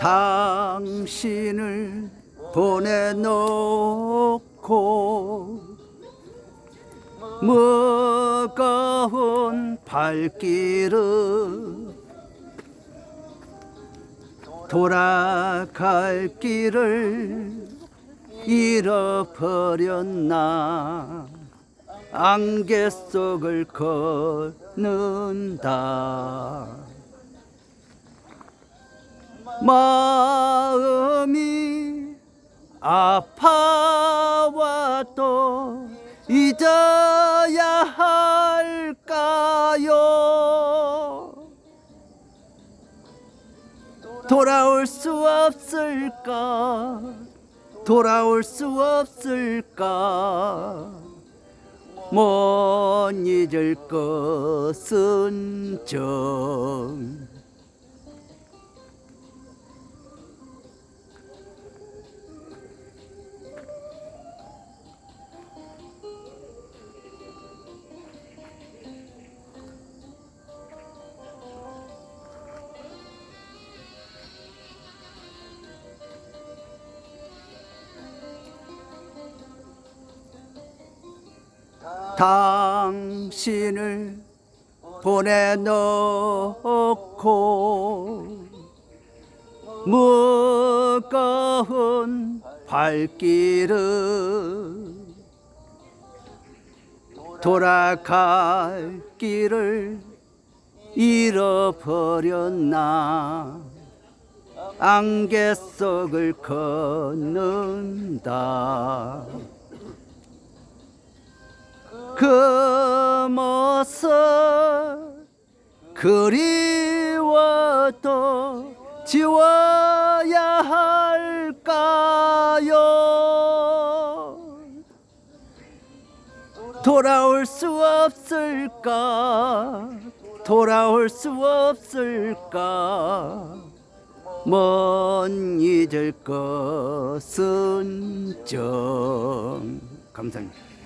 당신을 보내놓고 무거운 발길을 돌아갈 길을 잃어버렸나? 안개 속을 걷는다 마음이 아파와도 잊어야 할까요? 돌아올 수 없을까? 돌아올 수 없을까? 못 잊을 것은 정 당신을 보내놓고 무거운 발길을 돌아갈 길을 잃어버렸나? 안개 속을 걷는다 모습 그리워도 지워야 할까요? 돌아올 수 없을까? 돌아올 수 없을까? 못 잊을 것은 정 감사합니다